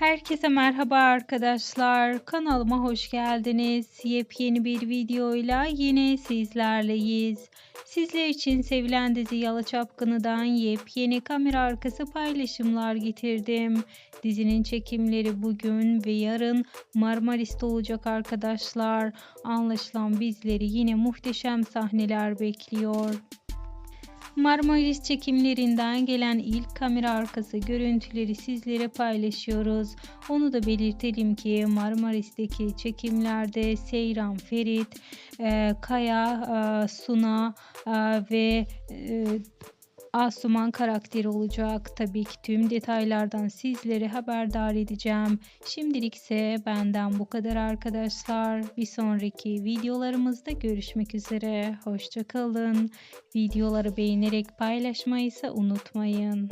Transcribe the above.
Herkese merhaba arkadaşlar. Kanalıma hoş geldiniz. Yepyeni bir videoyla yine sizlerleyiz. Sizler için sevilen dizi Yalı Çapkını'dan yepyeni kamera arkası paylaşımlar getirdim. Dizinin çekimleri bugün ve yarın Marmaris'te olacak arkadaşlar. Anlaşılan bizleri yine muhteşem sahneler bekliyor. Marmaris çekimlerinden gelen ilk kamera arkası görüntüleri sizlere paylaşıyoruz. Onu da belirtelim ki Marmaris'teki çekimlerde Seyran Ferit, e, Kaya, e, Suna e, ve e, Asuman karakteri olacak. Tabii ki tüm detaylardan sizleri haberdar edeceğim. Şimdilik ise benden bu kadar arkadaşlar. Bir sonraki videolarımızda görüşmek üzere. Hoşçakalın. Videoları beğenerek paylaşmayı ise unutmayın.